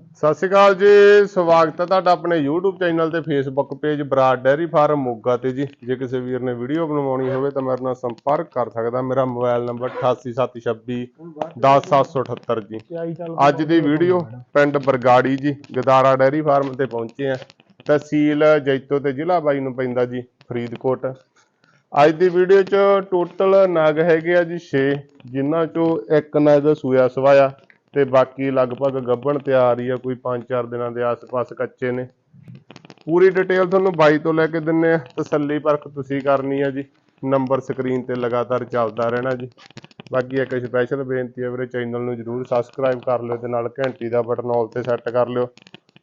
ਸਤਿ ਸ਼੍ਰੀ ਅਕਾਲ ਜੀ ਸਵਾਗਤ ਹੈ ਤੁਹਾਡਾ ਆਪਣੇ YouTube ਚੈਨਲ ਤੇ Facebook page Brar dairy farm Moga ਤੇ ਜੀ। ਜੇ ਕਿਸੇ ਵੀਰ ਨੇ ਵੀਡੀਓ ਬਣਵਾਉਣੀ ਹੋਵੇ ਤਾਂ ਮੇਰੇ ਨਾਲ ਸੰਪਰਕ ਕਰ ਸਕਦਾ ਮੇਰਾ ਮੋਬਾਈਲ ਨੰਬਰ 8876 10778 ਜੀ। ਅੱਜ ਦੀ ਵੀਡੀਓ ਪਿੰਡ ਬਰਗਾੜੀ ਜੀ ਗਦਾਰਾ ਡੈਰੀ ਫਾਰਮ ਤੇ ਪਹੁੰਚੇ ਆ ਤਹਿਸੀਲ ਜੈਤੋ ਤੇ ਜ਼ਿਲ੍ਹਾ ਬਾਈ ਨੂੰ ਪੈਂਦਾ ਜੀ ਫਰੀਦਕੋਟ। ਅੱਜ ਦੀ ਵੀਡੀਓ ਚ ਟੋਟਲ ਨਗ ਹੈਗੇ ਆ ਜੀ 6 ਜਿਨ੍ਹਾਂ ਚੋਂ ਇੱਕ ਨਗ ਸੂਆ ਸਵਾਇਆ। ਤੇ ਬਾਕੀ ਲਗਭਗ ਗੱਭਣ ਤਿਆਰ ਹੀ ਆ, ਕੋਈ 5-4 ਦਿਨਾਂ ਦੇ ਆਸ-ਪਾਸ ਕੱਚੇ ਨੇ। ਪੂਰੀ ਡਿਟੇਲ ਤੁਹਾਨੂੰ ਬਾਈ ਤੋਂ ਲੈ ਕੇ ਦਿੰਨੇ ਆ। ਤਸੱਲੀ ਪਰਖ ਤੁਸੀਂ ਕਰਨੀ ਆ ਜੀ। ਨੰਬਰ ਸਕਰੀਨ ਤੇ ਲਗਾਤਾਰ ਚੱਲਦਾ ਰਹਿਣਾ ਜੀ। ਬਾਕੀ ਇੱਕ ਸਪੈਸ਼ਲ ਬੇਨਤੀ ਹੈ ਵੀਰੇ ਚੈਨਲ ਨੂੰ ਜਰੂਰ ਸਬਸਕ੍ਰਾਈਬ ਕਰ ਲਿਓ ਤੇ ਨਾਲ ਘੰਟੀ ਦਾ ਬਟਨ ਆਲ ਤੇ ਸੈੱਟ ਕਰ ਲਿਓ।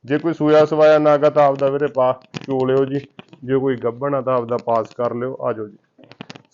ਜੇ ਕੋਈ ਸੂਇਆ ਸਵਾਇਆ ਨਾਗਾ ਤਾਂ ਆਪਦਾ ਵੀਰੇ ਪਾ ਚੋ ਲਿਓ ਜੀ। ਜੇ ਕੋਈ ਗੱਭਣ ਆ ਤਾਂ ਆਪਦਾ ਪਾਸ ਕਰ ਲਿਓ। ਆਜੋ ਜੀ।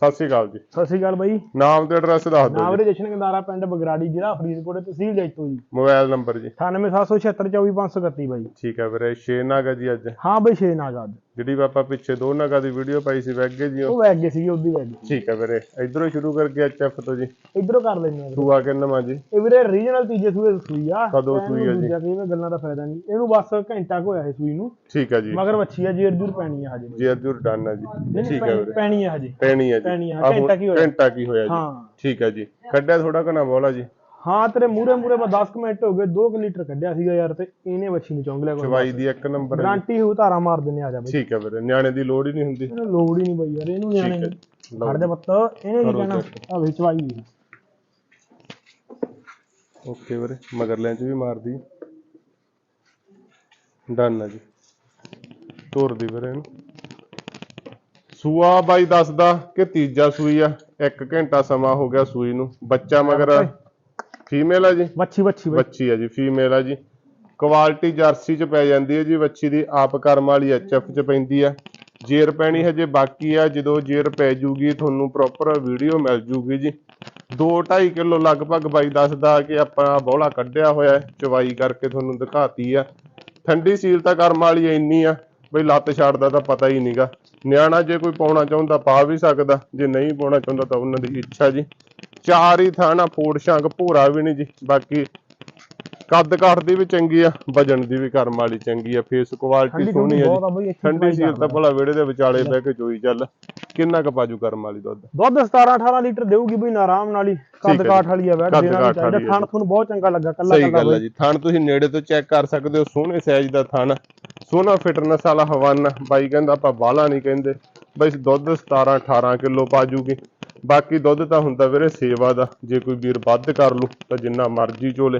ਸਤਿ ਸ਼੍ਰੀ ਅਕਾਲ ਜੀ। ਸਤਿ ਸ਼੍ਰੀ ਅਕਾਲ ਬਾਈ। ਨਾਮ ਤੇ ਐਡਰੈਸ ਦੱਸ ਦਿਓ ਨਾਮ ਜਸ਼ਨ ਗੰਦਾਰਾ ਪਿੰਡ ਬਗਰਾੜੀ ਜ਼ਿਲ੍ਹਾ ਫਰੀਦਕੋਟ ਤਹਿਸੀਲ ਜੈਤੋ ਜੀ। ਮੋਬਾਈਲ ਨੰਬਰ ਜੀ। 9876244531 ਬਾਈ। ਠੀਕ ਹੈ ਵੀਰੇ ਛੇ ਨਾਗਾ ਜੀ ਅੱਜ। ਹਾਂ ਬਾਈ ਛੇ ਨਾਗਾਦ ਜਿਹੜੀ ਵੀ ਆਪਾਂ ਪਿੱਛੇ ਦੋ ਨਾਗਾ ਦੀ ਵੀਡੀਓ ਪਾਈ ਸੀ ਵੈਗੇ ਜੀ ਉਹ? ਵੈਗ ਗਏ ਸੀਗੇ ਉਹਦੀ ਵੈਗ ਠੀਕ ਹੈ ਵੀਰੇ ਇਧਰੋਂ ਸ਼ੁਰੂ ਕਰਕੇ ਐਚਐਫ ਤੋਂ ਜੀ। ਇਧਰੋਂ ਕਰ ਲੈਂਦੇ ਆ। ਸੂਆ ਕਿੰਨਾ ਜੀ? ਇਹ ਵੀਰੇ ਰੀਜਨਲ ਤੀਜੇ ਸੂਏ ਸੂਈ ਆ। ਕਦੋਂ ਸੂਈ ਆ ਜੀ? ਵਾਰ ਗੱਲਾਂ ਦਾ ਫਾਇਦਾ ਨਹੀਂ। ਇਹਨੂੰ ਬਸ ਘੰਟਾ ਕੁ ਹੋਇਆ ਹੈ ਸੂਈ ਨੂੰ। ਠੀਕ ਹੈ ਜੀ। ਮਗਰ ਵੱਛੀ ਆ ਜੇਰ ਜੂਰ ਪੈਣੀ ਆ ਹਜੇ। ਜੀ ਅਰਜੁਰ ਡਨ ਹੈ ਜੀ। ਠੀਕ ਹੈ ਵੀਰੇ। ਪੈਣੀ ਆ ਹਜੇ। ਪੈਣੀ ਜੀ। ਪੈਣੀ ਆ, ਆਹ ਹੁਣ ਘੰਟਾ ਕੀ ਹੋਇਆ? ਘੰਟਾ ਕੀ ਹੋਇਆ ਜੀ? ਹਾਂ। ਠੀਕ ਹੈ ਜੀ। ਕੱਢਿਆ ਥੋੜਾ ਘਣਾ ਬੋਲਾ ਜੀ। ਹਾਂ ਤੇਰੇ ਮੂਰੇ ਮੂਰੇ ਬਾ 10 ਕੁ ਮਿੰਟ ਹੋ ਗਏ 2 ਲੀਟਰ ਕੱਢਿਆ ਸੀਗਾ ਯਾਰ ਤੇ ਇਹਨੇ ਵੱਛੀ ਨੂੰ ਚੌਂਗ ਲਿਆ ਕੋਈ ਚਵਾਈ ਦੀ ਇੱਕ ਨੰਬਰ ਹੈ ਜੀ। ਗਾਰੰਟੀ ਹੋ ਧਾਰਾ ਮਾਰ ਦਿੰਨੇ ਆ ਜਾ ਬਾਈ। ਠੀਕ ਹੈ ਵੀਰੇ ਨਿਆਣੇ ਦੀ ਲੋੜ ਹੀ ਨਹੀਂ ਹੁੰਦੀ। ਇਹਨੂੰ ਲੋੜ ਹੀ ਨਹੀਂ ਬਈ ਯਾਰ ਇਹਨੂੰ ਨਿਆਣੇ ਨੂੰ। ਲਓ। ਪੁੱਤ ਇਹਨੇ ਕੀ ਕਰੋ ਕਹਿਣਾ। ਆ ਵਿੱਚ ਵਾਈ ਵੀ ਓਕੇ ਵੀਰੇ ਮਗਰਲਿਆਂ ਚ ਵੀ ਮਾਰਦੀ। ਡਨ ਹੈ ਜੀ। ਤੋਰ ਦੀ ਵੀਰੇ ਇਹਨੂੰ। ਸੂਆ ਬਾਈ ਦੱਸਦਾ ਕਿ ਤੀਜਾ ਸੂਈ ਆ 1 ਘੰਟਾ ਸਮਾਂ ਹੋ ਗਿਆ ਸੂਈ ਨੂੰ। ਬੱਚਾ ਮਗਰ ਫੀਮੇਲ ਆ ਜੀ? ਵੱਛੀ ਵੱਛੀ ਵੱਛੀ ਆ ਜੀ ਫੀਮੇਲ ਆ ਜੀ। ਕੁਆਲਿਟੀ ਜਰਸੀ ਚ ਪੈ ਜਾਂਦੀ ਹੈ ਜੀ ਵੱਛੀ ਦੀ ਆਪ ਕਰਮ ਵਾਲੀ ਐਚਐਫ ਚ ਪੈਂਦੀ ਆ। ਜੇਰ ਪੈਣੀ ਹਜੇ ਬਾਕੀ ਆ ਜਦੋਂ ਜੇਰ ਪੈ ਜੂਗੀ ਤੁਹਾਨੂੰ ਪ੍ਰੋਪਰ ਵੀਡੀਓ ਮਿਲ ਜੂਗੀ ਜੀ। 2.5 ਕਿਲੋ ਲਗਭਗ ਬਾਈ ਦੱਸਦਾ ਕਿ ਆਪਾਂ ਬੋਲਾ ਕੱਢਿਆ ਹੋਇਆ ਚਵਾਈ ਕਰਕੇ ਤੁਹਾਨੂੰ ਦਿਖਾਤੀ ਆ। ਠੰਡੀ ਸੀਲ ਤਾਂ ਕਰਮ ਵਾਲੀ ਇੰਨੀ ਆ ਬਈ ਲੱਤ ਛੱਡਦਾ ਤਾਂ ਪਤਾ ਹੀ ਨਹੀਂਗਾ ਨਿਆਣਾ ਜੇ ਕੋਈ ਪਾਉਣਾ ਚਾਹੁੰਦਾ ਪਾ ਵੀ ਸਕਦਾ ਜੇ ਨਹੀਂ ਪਾਉਣਾ ਚਾਹੁੰਦਾ ਤਾਂ ਉਹਨਾਂ ਦੀ ਇੱਛਾ ਜੀ। ਚਾਰ ਹੀ ਥਾਣਾ ਫੋੜ ਸ਼ੰਕ ਭੂਰਾ ਵੀ ਨਹੀਂ ਜੀ। ਬਾਕੀ ਕੱਦ ਕਾਠ ਦੀ ਵੀ ਚੰਗੀ ਆ ਵਜਨ ਦੀ ਵੀ ਕਰਮ ਵਾਲੀ ਚੰਗੀ ਆ ਫੇਸ ਕੁਆਲਿਟੀ ਸੋਹਣੀ ਆ ਜੀ। ਠੰਡੀ ਸੀਲ ਤਾਂ। ਭਲਾ ਵਿਹੜੇ ਦੇ ਵਿਚਾਲੇ ਬਹਿ ਕੇ ਚੋਈ ਚੱਲ। ਕਿੰਨਾ ਕੁ ਪਾਜੂ ਕਰਮ ਵਾਲੀ ਦੁੱਧ? ਦੁੱਧ 17 18 ਲੀਟਰ ਦੇਊਗੀ ਬਈ ਆਰਾਮ ਨਾਲ ਹੀ। ਕੱਦ। ਕਾਠ ਵਾਲੀ ਆ ਬੈਠ ਦੇਣਾ ਚਾਹੀਦਾ। ਜੀ। ਤੁਹਾਨੂੰ ਬਹੁਤ ਚੰਗਾ ਲੱਗਾ ਕੱਲਾ ਸਹੀ ਕੱਲਾ ਗੱਲ ਆ ਜੀ। ਥਣ ਤੁਸੀਂ ਨੇੜੇ ਤੋਂ ਚੈੱਕ ਕਰ ਸਕਦੇ ਹੋ ਸੋਹਣੇ ਸਾਈਜ਼ ਦਾ ਥਣ। ਸੋਹਣਾ ਫਿਟਨੈਸ ਵਾਲਾ ਹਵਾਨਾ ਬਾਈ ਕਹਿੰਦਾ ਆਪਾਂ ਬਾਲਾ ਨਹੀਂ ਕਹਿੰਦੇ। ਬਈ ਦੁੱਧ 17 18 ਕਿਲੋ ਪਾਜੂਗੀ ਬਾਕੀ ਦੁੱਧ ਤਾਂ ਹੁੰਦਾ ਵੀਰੇ ਸੇਵਾ ਦਾ ਜੇ ਕੋਈ ਵੀਰ ਵੱਧ ਕਰ ਲੂ ਤਾਂ ਜਿੰਨਾ ਮਰਜ਼ੀ ਚੋਲੇ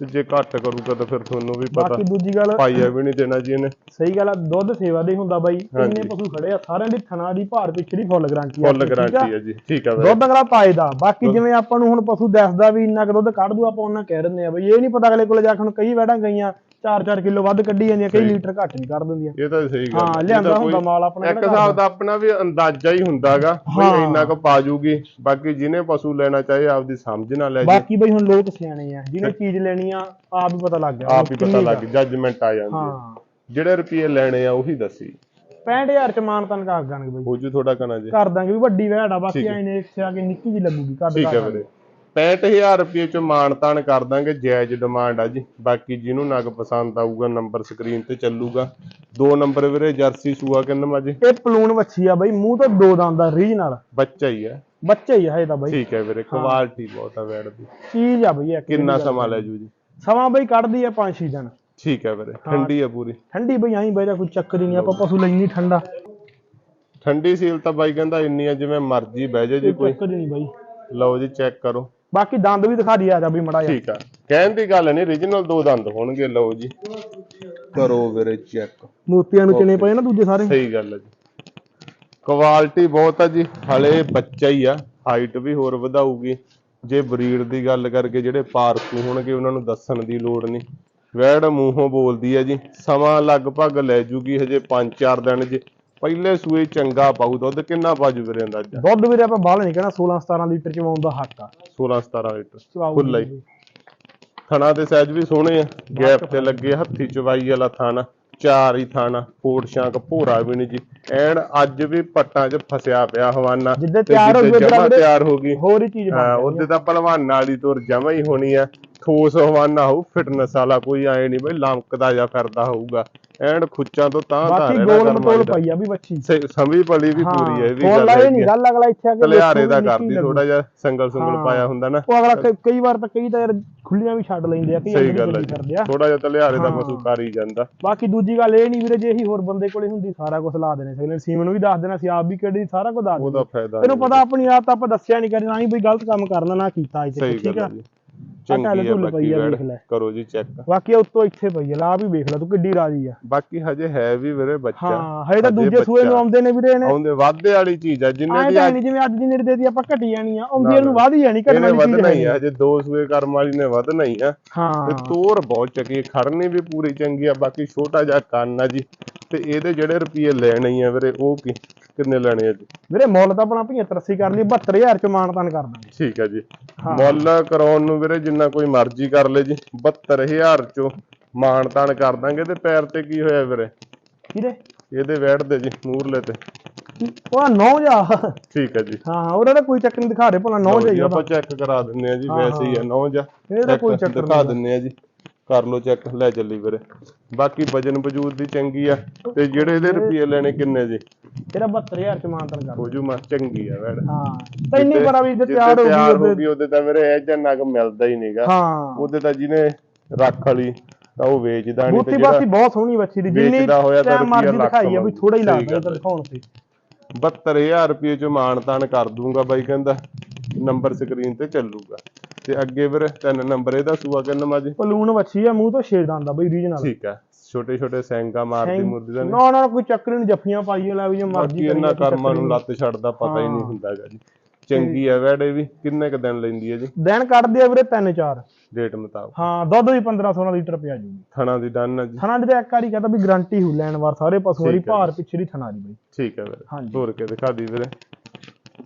ਤੇ ਜੇ ਘੱਟ ਕਰੂਗਾ ਤਾਂ ਫਿਰ ਤੁਹਾਨੂੰ ਵੀ ਪਤਾ ਬਾਕੀ ਦੂਜੀ ਗੱਲ ਪਾਈਆ ਵੀ ਨਹੀਂ ਦੇਣਾ ਜੀ ਇਹਨੇ। ਸਹੀ ਗੱਲ ਆ ਦੁੱਧ ਸੇਵਾ ਦੇ ਹੁੰਦਾ ਬਾਈ। ਇੰਨੇ ਪਸ਼ੂ ਖੜੇ ਆ ਸਾਰਿਆਂ ਦੀ ਥਣਾ ਦੀ ਭਾਰ ਪਿੱਛੇ ਦੀ ਫੁੱਲ ਗਾਰੰਟੀ ਆ ਫੁੱਲ ਗਾਰੰਟੀ ਹੈ ਜੀ ਠੀਕ ਹੈ ਵੀਰੇ ਦੁੱਧ ਅਗਲਾ ਪਾਏਦਾ ਬਾਕੀ ਜਿਵੇਂ ਆਪਾਂ ਨੂੰ ਹੁਣ ਪਸ਼ੂ ਦੱਸਦਾ ਵੀ ਇੰਨਾ ਕੁ ਦੁੱਧ ਕੱਢ ਦੂ ਆਪਾਂ ਉਹਨਾਂ ਕਹਿ ਦਿੰਦੇ ਆ ਬਈ ਇਹ ਨਹੀਂ ਪਤਾ ਅਗਲੇ ਕੋਲੇ ਜਾ ਕੇ ਹੁਣ ਕਈ ਵੈੜਾਂ ਗਈਆਂ। 4-4 ਕਿਲੋ ਵੱਧ ਕੱਢੀ ਜਾਂਦੀਆਂ ਕਈ ਲੀਟਰ ਘੱਟ ਨਹੀਂ ਕੱਢ ਦਿੰਦੀਆਂ। ਇਹ ਤਾਂ ਸਹੀ ਗੱਲ ਹਾਂ, ਲਿਆਂਦਾ ਹੁੰਦਾ ਮਾਲ ਆਪਣਾ ਇੱਕ ਹਿਸਾਬ ਦਾ ਆਪਣਾ ਵੀ ਅੰਦਾਜ਼ਾ ਹੀ ਹੁੰਦਾਗਾ। ਬਈ ਇੰਨਾ ਕੁ ਪਾਜੂਗੀ ਬਾਕੀ ਜਿਹਨੇ ਪਸ਼ੂ ਲੈਣਾ ਚਾਹੇ ਆਪਦੀ ਸਮਝ ਨਾਲ ਲੈ ਜੇ ਬਾਕੀ ਬਈ ਹੁਣ ਲੋਕ ਸਿਆਣੇ ਆ ਜਿਹਨੇ ਚੀਜ਼ ਲੈਣੀ ਆ ਆਪ ਹੀ ਪਤਾ ਲੱਗ ਗਿਆ ਆਪ ਹੀ ਪਤਾ ਲੱਗ ਜੱਜਮੈਂਟ ਆ ਜਾਂਦੀ ਹੈ। ਜਿਹੜੇ ਰੁਪਏ ਲੈਣੇ ਆ ਉਹੀ ਦੱਸੀ। 65000 ਚ ਮਾਨ ਤਨ ਕਰ ਦਾਂਗੇ ਬਈ। ਹੋ ਜੂ ਥੋੜਾ ਕਨਾ ਜੀ। ਕਰ ਦਾਂਗੇ ਵੀ ਵੱਡੀ ਵੈੜ ਆ ਬਾਕੀ ਠੀਕ ਹੈ। ਐ ਨੇ ਇੱਥੇ ਆ ਕੇ ਨਿੱਕੀ ਜੀ ਲੱਗੂਗੀ ਕਰ ਠੀਕ ਹੈ ਵੀਰੇ। 65000 ਰੁਪਏ ਚ ਮਾਨਤਾਨ ਕਰ ਦਾਂਗੇ ਜਾਇਜ਼ ਡਿਮਾਂਡ ਆ ਜੀ। ਬਾਕੀ ਜਿਹਨੂੰ ਨਗ ਪਸੰਦ ਆਊਗਾ ਨੰਬਰ ਸਕਰੀਨ ਤੇ ਚੱਲੂਗਾ। ਦੋ ਨੰਬਰ ਵੀਰੇ ਜਰਸੀ ਸੂਆ ਕਿੰਨਾ ਜੀ। ਇਹ ਪਲੂਨ ਵੱਛੀ ਆ ਬਈ ਮੂੰਹ ਤੋਂ ਦੋ ਦੰਦ ਆ ਰੀਜ ਨਾਲ। ਬੱਚਾ ਹੀ ਹੈ ਬੱਚੇ ਹੀ ਆ ਤਾਂ ਬਈ। ਠੀਕ ਹੈ ਵੀਰੇ ਕੁਆਲਿਟੀ ਬਹੁਤ ਆ ਵੈੜ ਦੀ। ਚੀਜ਼ ਆ ਬਈ ਕਿੰਨਾ ਸਮਾਂ ਲੈ ਜੂ ਜੀ? ਸਮਾਂ ਬਈ ਕੱਢਦੀ ਆ 5-6 ਦਿਨ। ਠੀਕ ਹੈ ਵੀਰੇ ਠੰਡੀ ਆ ਪੂਰੀ। ਠੰਡੀ ਬਈ ਆਈ ਬਈ ਦਾ ਕੋਈ ਚੱਕਰ ਹੀ ਨਹੀਂ ਆਪਾਂ ਪਸ਼ੂ ਲੈਣੀ ਠੰਡਾ। ਠੰਡੀ ਸੀਲ ਤਾਂ ਬਾਈ ਕਹਿੰਦਾ ਇੰਨੀ ਆ ਜਿਵੇਂ ਮਰਜ਼ੀ ਬਹਿ ਜਾ ਜੀ ਕੋਈ ਚੱਕਰ ਨਹੀਂ ਬਈ। ਲਓ ਜੀ ਚੈੱਕ ਕਰੋ। ਬਾਕੀ ਦੰਦ ਵੀ ਦਿਖਾ ਦੀ ਆ ਜਾ ਬਈ ਮੜਾ ਜਾ ਠੀਕ ਆ। ਕਹਿਣ ਦੀ ਗੱਲ ਨਹੀਂ origignal ਦੋ ਦੰਦ ਹੋਣਗੇ ਲਓ ਜੀ। ਕਰੋ ਵੀਰੇ ਚੈੱਕ ਮੋਤੀਆਂ ਨੂੰ ਚਨੇ ਪਏ ਨਾ ਦੂਜੇ ਸਾਰੇ। ਸਹੀ ਗੱਲ ਹੈ ਜੀ। ਕੁਆਲਿਟੀ ਬਹੁਤ ਆ ਜੀ ਹਲੇ ਬੱਚਾ ਹੀ ਆ ਹਾਈਟ ਵੀ ਹੋਰ ਵਧਾਊਗੀ। ਜੇ ਬਰੀਡ ਦੀ ਗੱਲ ਕਰਕੇ ਜਿਹੜੇ ਪਾਰਕੂ ਹੋਣਗੇ ਉਹਨਾਂ ਨੂੰ ਦੱਸਣ ਦੀ ਲੋੜ ਨਹੀਂ। ਵੈੜ ਮੂੰਹੋਂ ਬੋਲਦੀ ਆ ਜੀ ਸਮਾਂ ਲਗਭਗ ਲੈ ਜੂਗੀ ਹਜੇ 5-4 ਦਿਨ ਜੀ। ਪਹਿਲੇ ਸੂਏ ਚੰਗਾ ਪਾਊ ਦੁੱਧ ਕਿੰਨਾ ਪਾਜੂ ਵੀਰੇ ਅੰਦਾਜ਼ਾ? ਦੁੱਧ ਵੀਰੇ ਆਪਾਂ ਬਾਹਲਾ ਨਹੀਂ ਕਹਿਣਾ 16-17 ਲੀਟਰ ਚ ਆਉਣ ਦਾ ਹੱਕ ਆ। 16-17 ਲੀਟਰ ਚਵਾਊ ਖੁੱਲਾ ਹੀ ਥਣਾ ਦੇ ਸਾਈਜ਼ ਵੀ ਸੋਹਣੇ ਆ ਗੈਪ ਤੇ ਲੱਗੇ ਹੱਥੀ ਚਵਾਈ ਵਾਲਾ ਥਾਣਾ ਚਾਰ ਹੀ ਥਾਣਾ ਫੋੜ ਸ਼ਾਂਕ ਭੋਰਾ ਵੀ ਨਹੀਂ ਜੀ। ਐਨ ਅੱਜ ਵੀ ਪੱਟਾਂ 'ਚ ਫਸਿਆ ਪਿਆ ਹਵਾਨਾ ਜਿੱਦੇ ਤੇ ਤਿਆਰ ਹੋ ਗਈ ਤਿਆਰ ਹੋ ਗਈ। ਹੋਰ ਹੀ ਚੀਜ਼ ਹਾਂ ਉਹਦੇ ਤਾਂ ਪਹਿਲਵਾਨ ਨਾਲ ਹੀ ਤੁਰ ਜਮਾ ਹੀ ਹੋਣੀ ਆ। ਠੋਸ ਹਵਾਨਾ ਹੋਊ ਫਿਟਨੈਸ ਵਾਲਾ ਕੋਈ ਐ ਨਹੀਂ ਬਈ ਲੰਕਦਾ ਜਾਂ ਫਿਰਦਾ ਹੋਊਗਾ। ਐਂਡ ਖੁੱਚਾਂ ਤੋਂ ਤਾਂ ਤਾਂ ਬਾਕੀ ਗੋਲ ਮਟੋਲ। ਪਈ ਆ ਵੀ ਬੱਚੀ ਸਮੀ ਪਲੀ ਵੀ ਪੂਰੀ ਹੈ ਇਹ ਵੀ ਗੱਲ ਹੈਗੀ ਨਹੀਂ। ਗੱਲ ਅਗਲਾ ਇੱਥੇ ਆ ਕੇ ਤਲਿਆਰੇ ਦਾ ਕਰਦੀ ਥੋੜਾ ਜਿਹਾ ਸੰਗਲ ਸੰਗਲ ਹਾਂ। ਪਾਇਆ ਹੁੰਦਾ ਨਾ। ਉਹ ਅਗਲਾ ਕਈ- ਵਾਰ ਤਾਂ ਕਈ ਤਾਂ ਯਾਰ ਖੁੱਲੀਆਂ ਵੀ ਛੱਡ ਲੈਂਦੇ ਆ ਕਈ ਸਹੀ ਗੱਲ ਹੈ ਥੋੜਾ ਜਿਹਾ ਤਲਿਆਰੇ ਦਾ ਹਾਂ। ਪਸ਼ੂ ਕਰ ਹੀ ਜਾਂਦਾ। ਬਾਕੀ ਦੂਜੀ ਗੱਲ ਇਹ ਨਹੀਂ ਵੀਰੇ ਜੇ ਇਹੀ ਹੋਰ ਬੰਦੇ ਕੋਲੇ ਹੁੰਦੀ ਸਾਰਾ ਕੁਝ ਲਾ ਦੇਣੇ ਸੀ। ਸੀਮਨ ਨੂੰ ਵੀ ਦੱਸ ਦੇਣਾ ਸੀ ਆਪ ਵੀ ਕਿਹੜੀ ਸਾਰਾ ਕੁਝ ਦੱਸ ਉਹਦਾ ਫਾਇਦਾ ਤੈਨੂੰ ਨਹੀਂ। ਪਤਾ ਆਪਣੀ ਆਪ ਤਾਂ ਆਪਾਂ ਦੱਸਿਆ ਨਹੀਂ ਕਰੀ ਨਾ ਹੀ ਬਈ ਗਲਤ ਕੰਮ ਕਰਨਾ ਨਾ ਕੀਤਾ ਇੱਥੇ ਠੀਕ ਆ? ਹੈ ਚੰਗੀ ਹੈ ਢੁੱਲ ਬਾਕੀ ਪਈ ਆ ਵੈੜ। ਵੇਖ ਲੈ। ਕਰੋ ਜੀ ਚੈੱਕ। ਬਾਕੀ ਇਹ ਉੱਤੋਂ ਇੱਥੇ ਪਈ ਆ ਲਾ ਵੀ ਵੇਖ ਲੈ ਤੂੰ ਕਿੱਡੀ ਰਾਜੀ ਆ। ਬਾਕੀ ਹਜੇ ਹੈ ਵੀ ਵੀਰੇ ਬੱਚਾ। ਹਾਂ ਹਜੇ ਤਾਂ ਹਜੇ ਦੂਜੇ ਸੂਏ ਨੂੰ ਬੱਚਾ। ਆਉਂਦੇ ਨੇ ਵੀਰੇ ਇਹਨੇ। ਆਉਂਦੇ ਵਾਧੇ ਵਾਲੀ ਚੀਜ਼ ਆ ਜਿੰਨੇ ਦੀ ਤਾਂ ਅੱਜ ਨਹੀਂ ਜਿਵੇਂ ਅੱਜ ਦੀ ਨੇੜੇ ਦੀ ਆਪਾਂ ਘਟੀ ਜਾਣੀ ਆ ਆਉਂਦੀ ਨਾ, ਇਹਨੂੰ ਨਾ। ਵਧ ਹੀ ਜਾਣੀ ਘਟਣ ਇਹਨੇ ਵਾਲੀ ਚੀਜ਼ ਵਧਣਾ ਹੀ ਹੈ ਆ ਹਜੇ ਦੋ ਸੂਏ ਕਰਮ ਵਾਲੀ ਨੇ ਵਧਣਾ ਹੀ ਆ। ਤੇ ਤੋਰ ਬਹੁਤ ਚੰਗੀ ਖੜਨੀ ਵੀ ਪੂਰੀ ਚੰਗੀ ਆ ਬਾਕੀ ਛੋਟਾ ਜਿਹਾ ਕੰਨ ਆ ਜੀ। ਤੇ ਇਹਦੇ ਜਿਹੜੇ ਰੁਪਏ ਲੈਣੇ ਹੀ ਆ ਵੀਰੇ ਉਹ ਕੀ? ਕਿੰਨੇ ਲੈਣੇ ਆ ਜੀ? ਵੀਰੇ ਮੁੱਲ ਤਾਂ ਆਪਣਾ 75 80 ਕਰ ਲਈ 72000 ਚ ਮਾਨਤਾਨ ਕਰ ਦਾਂਗੇ। ਠੀਕ ਆ ਜੀ। ਹਾਂ। ਮੁੱਲ ਕਰਾਉਣ ਨੂੰ ਵੀਰੇ ਜਿੰਨਾ ਕੋਈ ਮਰਜ਼ੀ ਕਰ ਲੇ ਜੀ 72000 ਚੋਂ ਮਾਣ ਤਾਣ ਕਰ ਦਾਂਗੇ ਤੇ ਪੈਰ ਤੇ ਕੀ ਹੋਇਆ ਵੀਰੇ? ਕਿਰੇ ਇਹਦੇ ਵੈੜ ਦੇ ਜੀ ਮੂਰਲੇ ਤੇ। ਉਹ ਨੌ ਜਾ ਠੀਕ ਆ ਜੀ। ਹਾਂ ਉਹਦਾ ਤਾਂ ਕੋਈ ਚੱਕਰ ਨਹੀਂ ਦਿਖਾ ਦੇ ਭਲਾ ਨੌ ਲਓ ਜੀ, ਜਾਈਦਾ ਆਪਾਂ ਚੈੱਕ ਕਰਾ ਦਿੰਨੇ ਆ ਜੀ ਹਾਂ, ਵੈਸੇ ਹੀ ਆ ਨੌ ਜਾ ਇਹਦਾ ਤਾਂ ਕੋਈ ਚੱਕਰ ਦਿਖਾ ਦਿੰਨੇ ਆ ਜੀ। ਕਰ ਲਓ ਚੈੱਕ ਲੈ ਚੱਲੀ ਵੀਰੇ। ਬਾਕੀ ਵਜਨ ਵਜੂਦ ਦੀ ਚੰਗੀ ਆ ਤੇ ਜਿਹੜੇ ਇਹਦੇ ਰੁਪਏ ਲੈਣੇ ਕਿੰਨੇ ਜੀ? ਤੇਰਾ 72000 ਚ ਮਾਨਤਾਨ ਕਰ ਹੋ ਜੂ ਮਾ ਚੰਗੀ ਆ ਵੈੜ ਹਾਂ ਤੈਨੂੰ ਪਤਾ ਵੀ ਜੇ ਜਿੱਥੇ ਤਿਆਰ ਹੋ ਗਈ ਉਹਦੇ ਤਾਂ ਵੀਰੇ ਇਹ ਜੰਨਾ ਕੁ ਮਿਲਦਾ ਹੀ ਨਹੀਂਗਾ ਹਾਂ। ਉਹਦੇ ਤਾਂ ਜਿਹਨੇ ਰੱਖ ਲਈ ਤਾਂ ਉਹ ਵੇਚਦਾ ਨਹੀਂ ਤੇ ਜਿਹੜਾ ਬਹੁਤ ਸੋਹਣੀ ਬੱਚੀ ਦੀ ਜਿੰਨੀ ਵੇਚਦਾ ਹੋਇਆ ਤਾਂ ਟਾਈਮ ਰੁਪਈਆ ਮਰਜ਼ੀ ਦਿਖਾਈ ਆ ਵੀ। ਥੋੜਾ ਹੀ ਲੱਗਦਾ। ਦਿਖਾਉਣ ਤੇ। 72000 ਰੁਪਏ ਚ ਮਾਣ ਤਾਣ ਕਰ ਦੂੰਗਾ ਬਾਈ ਕਹਿੰਦਾ। ਨੰਬਰ ਸਕਰੀਨ ਤੇ ਚੱਲੂਗਾ। ਤੇ ਅੱਗੇ ਵੀਰੇ ਤਿੰਨ ਨੰਬਰ ਇਹਦਾ ਸੂਆ ਕਿੰਨਾ ਮਾ ਜੀ ਪਲੂਨ ਵੱਛੀ ਆ ਮੂੰਹ ਤੋਂ ਛੇੜ ਆਂਦਾ ਬਈ ਰੀਜਨਲ। ਠੀਕ ਆ ਛੋਟੇ ਛੋਟੇ ਸੈਂਗਾ ਮਾਰਦੀ ਮੁਰਦੀ ਦਾ ਨੀ। ਨਾ ਨਾ ਕੋਈ ਚੱਕਰ ਨਹੀਂ ਜੱਫੀਆਂ ਪਾਈਏ ਲੈ ਵੀ ਜੇ ਮਰਜ਼ੀ ਇਹਨਾਂ ਕਰੀ ਕਰਮਾਂ ਨੂੰ ਲੱਤ ਛੱਡਦਾ ਪਤਾ ਹੀ ਨਹੀਂ। ਹੁੰਦਾਗਾ ਜੀ। ਚੰਗੀ ਆ ਵੈੜੇ ਵੀ ਕਿੰਨੇ ਕ ਦਿਨ ਲੈਂਦੀ ਹੈ ਜੀ? ਦਿਨ ਕੱਢਦੇ ਆ ਵੀਰੇ ਤਿੰਨ ਚਾਰ। ਡੇਟ ਮੁਤਾਬਕ। ਹਾਂ ਦੁੱਧ ਵੀ 15 16 ਲੀਟਰ ਪਿਆ ਜੂਗੀ। ਥਣਾ ਦੀ ਡਨ ਆ ਜੀ। ਥਣਾ ਦੀ ਤਾਂ ਇੱਕ ਵਾਰੀ ਕਹਤਾ ਵੀ ਗਾਰੰਟੀ ਹੋ ਲੈਣ ਵਾਰ ਸਾਰੇ ਪਸ਼ੂਆਂ ਦੀ ਭਾਰ ਪਿੱਛੇ ਦੀ ਥਣਾ ਦੀ ਬਈ। ਠੀਕ ਹੈ ਵੀਰੇ। ਹੋਰ ਕੇ ਦਿਖਾ ਦੀ ਵੀਰੇ?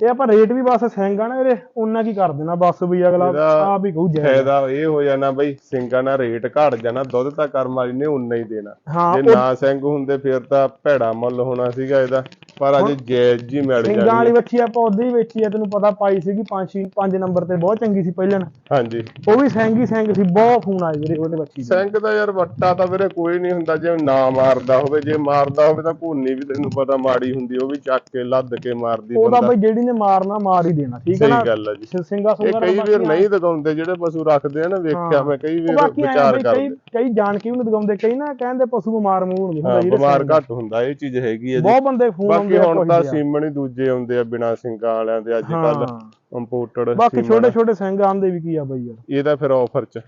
ਇਹ ਆਪਾਂ ਰੇਟ ਵੀ ਬਸ ਸੈਂਗਾ ਨਾ ਵੀਰੇ ਉਹਨਾਂ ਕੀ ਕਰ ਦੇਣਾ ਬਸ ਵੀ ਅਗਲਾ ਇਹਦਾ ਆਪ ਹੀ ਕਹੂ ਜੈ ਫਾਇਦਾ ਇਹ ਹੋ ਜਾਣਾ ਬਈ ਸਿੰਘਾਂ ਨਾਲ ਰੇਟ ਘਟ ਜਾਣਾ ਦੁੱਧ ਤਾਂ ਕਰਮ ਵਾਲੀ ਨੇ ਉਨਾ ਹੀ ਦੇਣਾ। ਹਾਂ ਜੇ ਨਾ ਸਿੰਘ ਹੁੰਦੇ ਫਿਰ ਤਾਂ ਭੈੜਾ ਮੁੱਲ ਹੋਣਾ ਸੀਗਾ ਇਹਦਾ। ਪਰ ਅਜੇ ਜਾਇਜ਼ ਜੀ ਮਿਲ ਸਿੰਘਾਂ ਜਾਣੀ ਵਾਲੀ ਵੱਛੀ ਆਪਾਂ ਉਦੋਂ ਹੀ ਵੇਚੀ ਆ ਤੈਨੂੰ ਪਤਾ ਪਾਈ ਸੀਗੀ 5 5 ਨੰਬਰ ਤੇ ਬਹੁਤ ਚੰਗੀ ਸੀ ਪਹਿਲਣ ਹਾਂਜੀ। ਉਹ ਵੀ ਸੈਂਗੀ ਸੈਂਗ ਸੀ ਬਹੁਤ ਫੋਨ ਆਏ ਵੀਰੇ ਉਹਦੇ ਦੇ ਸਿੰਘ ਦਾ ਯਾਰ ਵੱਟਾ ਤਾਂ ਵੀਰੇ ਕੋਈ ਨਹੀਂ ਹੁੰਦਾ ਜੇ ਨਾ ਮਾਰਦਾ ਹੋਵੇ ਜੇ ਮਾਰਦਾ ਹੋਵੇ ਤਾਂ ਭੂਨੀ ਵੀ ਤੈਨੂੰ ਪਤਾ ਮਾੜੀ ਹੁੰਦੀ ਉਹ ਵੀ ਚੱਕ ਕੇ ਲੱਦ ਕੇ ਮਾਰਦੀ ਉਹਦਾ ਬੰਦਾ। ਬਈ ਜਿਹੜੀ ਨੇ ਮਾਰਨਾ ਮਾਰ ਹੀ ਦੇਣਾ ਠੀਕ ਹੈ ਸਹੀ ਨਾ? ਗੱਲ ਆ ਜੀ। ਸਿੰਘਾ ਇਹ ਸੁੰਗਾ ਕਈ ਵਾਰ ਨਹੀਂ ਦਿਖਾਉਂਦੇ ਜਿਹੜੇ ਪਸ਼ੂ ਰੱਖਦੇ ਆ ਨਾ ਵੇਖਿਆ ਹਾਂ। ਮੈਂ ਕਈ ਉਹ ਵਾਰ ਵਿਚਾਰ ਕਰਦੇ। ਕਈ ਜਾਣ ਕੇ ਵੀ ਨਹੀਂ ਦਿਖਾਉਂਦੇ ਕਈ ਨਾ ਕਹਿੰਦੇ ਪਸ਼ੂ ਬਿਮਾਰ ਮੂੰਹ ਹੁੰਦੇ ਹਾਂ ਬਿਮਾਰ ਸਿੰਘ। ਘੱਟ ਹੁੰਦਾ ਇਹ ਚੀਜ਼ ਹੈਗੀ ਹੈ ਜੀ। ਬਹੁਤ ਬੰਦੇ ਫੋਨ ਆਉਂਦੇ ਆ ਹੁਣ ਤਾਂ। ਸੀਮਨ ਹੀ ਦੂਜੇ ਆਉਂਦੇ ਆ ਬਿਨਾ ਸਿੰਘਾਂ ਵਾਲਿਆਂ ਦੇ ਅੱਜ ਕੱਲ ਇੰਪੋਰਟਡ ਬਾਕੀ ਛੋਟੇ ਛੋਟੇ ਸਿੰਘ ਆਂਦੇ ਵੀ ਕੀ ਆ ਬਈ ਯਾਰ। ਇਹਦਾ ਫਿਰ ਆਫਰ ਚ।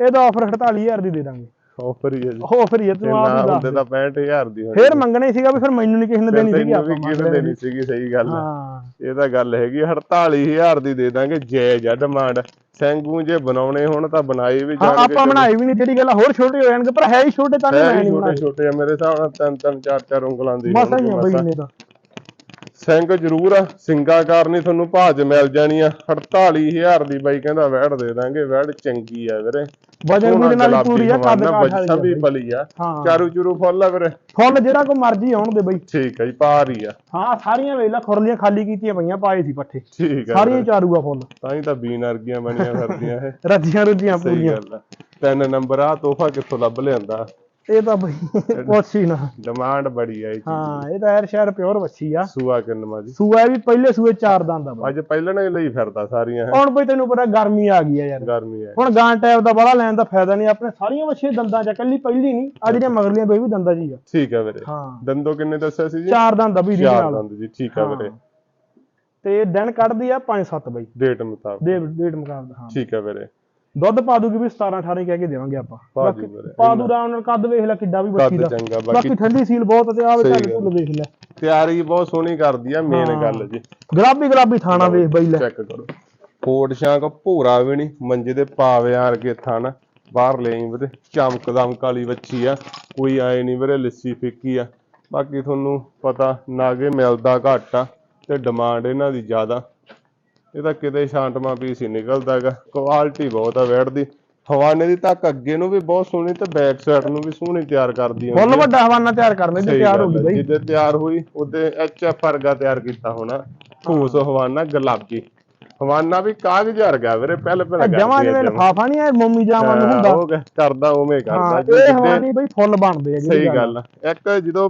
ਇਹਦਾ ਆਫਰ 48000 ਦੀ ਦੇ ਦਾਂਗੇ। ਆਫਰ ਹੀ ਹੈ ਜੀ। ਆਫਰ ਹੀ ਹੈ ਤੇ ਆਪ ਨਾ ਹੀ ਦੱਸ ਹੁੰਦੇ। ਤਾਂ 65000 ਦੀ ਹੋਣੀ ਫੇਰ ਮੰਗਣਾ ਸੀਗਾ ਵੀ ਫਿਰ ਮੈਨੂੰ ਨਹੀਂ ਕਿਸੇ ਨੇ ਦੇਣੀ ਸੀਗੀ ਆਪਾਂ ਕਿਹਨੇ ਦੇਣੀ ਸੀਗੀ ਸਹੀ ਗੱਲ ਹਾਂ। ਇਹ ਤਾਂ ਗੱਲ ਹੈਗੀ 48000 ਦੀ ਦੇ ਦਾਂਗੇ ਜਾਇਜ਼ ਆ ਡਿਮਾਂਡ ਸੈਂਗੂ ਜੇ ਬਣਾਉਣੇ ਹੋਣ ਤਾਂ ਬਣਾਏ ਵੀ ਜਾਣਗੇ ਆਪਾਂ ਬਣਾਈ ਵੀ ਨਹੀਂ ਜਿਹੜੀ ਗੱਲ ਹੋਰ ਛੋਟੇ ਹੋ ਜਾਣਗੇ ਪਰ ਹੈ ਹੀ ਛੋਟੇ ਤਾਂ ਨਹੀਂ ਮੈਂ ਨਹੀਂ ਛੋਟੇ ਛੋਟੇ ਆ ਮੇਰੇ ਹਿਸਾਬ ਨਾਲ ਤਿੰਨ ਤਿੰਨ ਚਾਰ ਚਾਰ ਉਂਗਲਾਂ ਦੀ ਮਸਾਂ ਹੀ ਬਈ। ਨੇ ਤਾਂ। ਸਿੰਘ ਜ਼ਰੂਰ ਆ ਸਿੰਘਾ ਕਾਰਨੀ ਤੁਹਾਨੂੰ ਭਾਜ ਮਿਲ ਜਾਣੀ ਆ। 48000 ਦੀ ਬਾਈ ਕਹਿੰਦਾ ਵੈੜ ਦੇ ਦਾਂਗੇ ਵੈੜ ਚੰਗੀ ਆ ਵੀਰੇ। ਵਜਨ ਵੀ ਨਾਲ ਪੂਰੀ ਆ ਕੱਦ ਕਾਠ ਬੱਚਾ ਵੀ ਵਾਲੀ ਆ ਆ। ਹਾਂ। ਚਾਰੂ ਚੂਰੂ ਫੁੱਲ ਆ ਵੀਰੇ। ਫੁੱਲ ਜਿਹੜਾ ਕੋ ਮਰਜ਼ੀ ਆਉਣ ਦੇ ਬਈ। ਠੀਕ ਹੈ ਜੀ ਪਾਰ ਹੀ ਆ। ਹਾਂ ਸਾਰੀਆਂ ਵੇਲਾ ਖੁਰਲੀਆਂ ਖਾਲੀ ਕੀਤੀਆਂ ਪਈਆਂ ਪਾਏ ਸੀ ਪੱਠੇ। ਠੀਕ ਹੈ ਸਾਰੀਆਂ ਹੀ ਚਾਰੂਗਾ ਫੁੱਲ। ਤਾਂ ਹੀ ਤਾਂ ਬੀਨ ਵਰਗੀਆਂ ਬਣੀਆਂ ਫਿਰਦੀਆਂ ਇਹ। ਰੱਜੀਆਂ ਰੁੱਜੀਆਂ ਪੂਰੀਆਂ। ਆ। ਤਿੰਨ ਨੰਬਰ ਆ ਤੋਹਫਾ ਕਿੱਥੋਂ ਲੱਭ ਲਿਆਂਦਾ? ਇਹ ਤਾਂ ਬਈ ਪੁੱਛ ਹੀ ਨਾ। ਡਿਮਾਂਡ ਬੜੀ ਆ ਚੀਜ਼ ਹਾਂ ਇਹ ਤਾਂ ਐਰ ਸ਼ਹਿਰ ਪਿਓਰ ਵੱਛੀ ਆ। ਸੂਆ ਕਿੰਨਵਾ ਜੀ? ਸੂਆ ਵੀ ਪਹਿਲੇ ਸੂਏ ਚਾਰ ਦੰਦ ਆ ਬਈ। ਅੱਜ ਪਹਿਲਾਂ ਨੇ ਲਈ ਫਿਰਦਾ ਸਾਰੀਆਂ। ਹੁਣ ਬਈ ਤੈਨੂੰ ਪਤਾ ਗਰਮੀ ਆ ਗਈ ਆ ਯਾਰ। ਗਰਮੀ ਹੈ ਹੁਣ ਗਾਂ ਟੈਪ ਦਾ ਬੜਾ ਲੈਣ ਦਾ ਫਾਇਦਾ ਨਹੀਂ ਆਪਣੇ ਸਾਰੀਆਂ ਵੱਛੀਆਂ ਦੰਦਾਂ ਚ ਆ, ਇਕੱਲੀ ਪਹਿਲੀ ਨਹੀਂ ਆ ਜਿਹੜੀਆਂ ਮਗਰਲੀਆਂ ਦੋ ਇਹ ਵੀ ਦੰਦਾਂ ਜੀ ਆ। ਠੀਕ ਹੈ ਵੀਰੇ। ਹਾਂ। ਦੰਦੋ ਕਿੰਨੇ ਦੱਸਿਆ ਸੀ ਜੀ? ਚਾਰ ਦੰਦ ਆ ਵੀ ਚਾਰ ਦੰਦ ਜੀ ਠੀਕ ਹੈ। ਵੀਰੇ। ਤੇ ਦਿਨ ਕੱਢਦੀ ਆ 5-7 ਬਈ। ਡੇਟ ਮੁਤਾਬਕ। ਦੇ ਡੇਟ ਮੁਕਾਬਲਾ ਹਾਂ। ਠੀਕ ਹੈ ਵੀਰੇ। ਦੁੱਧ ਪਾ ਦੂਗੀ ਵੀ 17 18 ਕਹਿ ਕੇ ਦੇਵਾਂਗੇ ਆਪਾਂ। ਪਾ ਦੂ ਵੀਰੇ ਪਾ ਦੂ ਆਰਾਮ ਨਾਲ ਕੱਦ ਵੇਖ ਲੈ ਕਿੱਡਾ ਵੀ ਬੱਚੀ ਦਾ। ਬਾਕੀ ਠੰਡੀ ਸੀਲ ਬਹੁਤ ਤੇ ਆਵੇ ਸਹੀ ਢੱਲ ਵੇਖ ਲੈ। ਤਿਆਰੀ ਬਹੁਤ ਸੋਹਣੀ ਕਰਦੀ ਆ ਮੇਨ। ਗੱਲ ਜੀ। ਗੁਲਾਬੀ ਗੁਲਾਬੀ ਥਾਣਾ ਵੇਖ ਬਈ ਲੈ। ਚੈੱਕ ਕਰੋ। ਕੋਟ ਸ਼ਾਂਕ ਭੂਰਾ ਵੀ ਨਹੀਂ ਮੰਜੇ ਦੇ ਪਾਵਿਆਂ ਵਰਗੇ ਥਣ। ਬਾਹਰ ਲਈ ਵੀਰੇ ਚਮਕ ਦਮਕ ਵਾਲੀ ਵੱਛੀ ਆ। ਕੋਈ ਆਏ ਨਹੀਂ ਵੀਰੇ ਲੱਸੀ ਫਿੱਕੀ ਆ। ਬਾਕੀ ਤੁਹਾਨੂੰ ਪਤਾ ਨਾਗੇ ਮਿਲਦਾ ਘੱਟ ਆ ਤੇ ਡਿਮਾਂਡ ਇਹਨਾਂ ਦੀ ਜ਼ਿਆਦਾ। ਇਹ ਤਾਂ ਕਿਤੇ ਸ਼ਾਂਤਮਾ ਪੀਸ ਹੀ ਨਿਕਲਦਾਗਾ ਕੁਆਲਿਟੀ ਬਹੁਤ ਆ ਵੈੜ ਦੀ। ਹਵਾਨੇ ਦੀ ਤੱਕ ਅੱਗੇ ਨੂੰ ਵੀ ਬਹੁਤ ਸੋਹਣੀ ਤੇ ਬੈਕ ਸਾਈਡ ਨੂੰ ਵੀ ਸੋਹਣੀ ਤਿਆਰ ਕਰਦੀ ਫੁੱਲ ਵੱਡਾ ਹਵਾਨਾ ਤਿਆਰ ਕਰਨੇ ਸਹੀ ਤਿਆਰ ਹੋ ਗਈ ਹੈ, ਬਈ। ਜਿੱਦੇ ਤਿਆਰ ਹੋਈ ਉਹਦੇ ਐਚ ਐਫ ਵਰਗਾ ਤਿਆਰ ਕੀਤਾ ਹੋਣਾ। ਠੋਸ ਹਵਾਨਾ ਗੁਲਾਬੀ। ਹਵਾਨਾ ਵੀ ਕਾਗਜ਼ ਹਰ ਗਿਆ ਵੀਰੇ ਪਹਿਲੇ ਪਹਿਲੇ ਜਮਾ ਜਿਵੇਂ ਲਫਾਫਾ ਨਹੀਂ ਐ ਮੋਮੀ ਜਾਮਾ ਨੂੰ ਹੁੰਦਾ। ਉਹ ਕਰਦਾ ਉਵੇਂ ਹਾਂ ਕਰਦਾ ਇਹ ਹਵਾਨੀ ਬਈ ਫੁੱਲ ਬਣਦੇ ਆ ਸਹੀ ਗੱਲ ਇੱਕ ਜਦੋਂ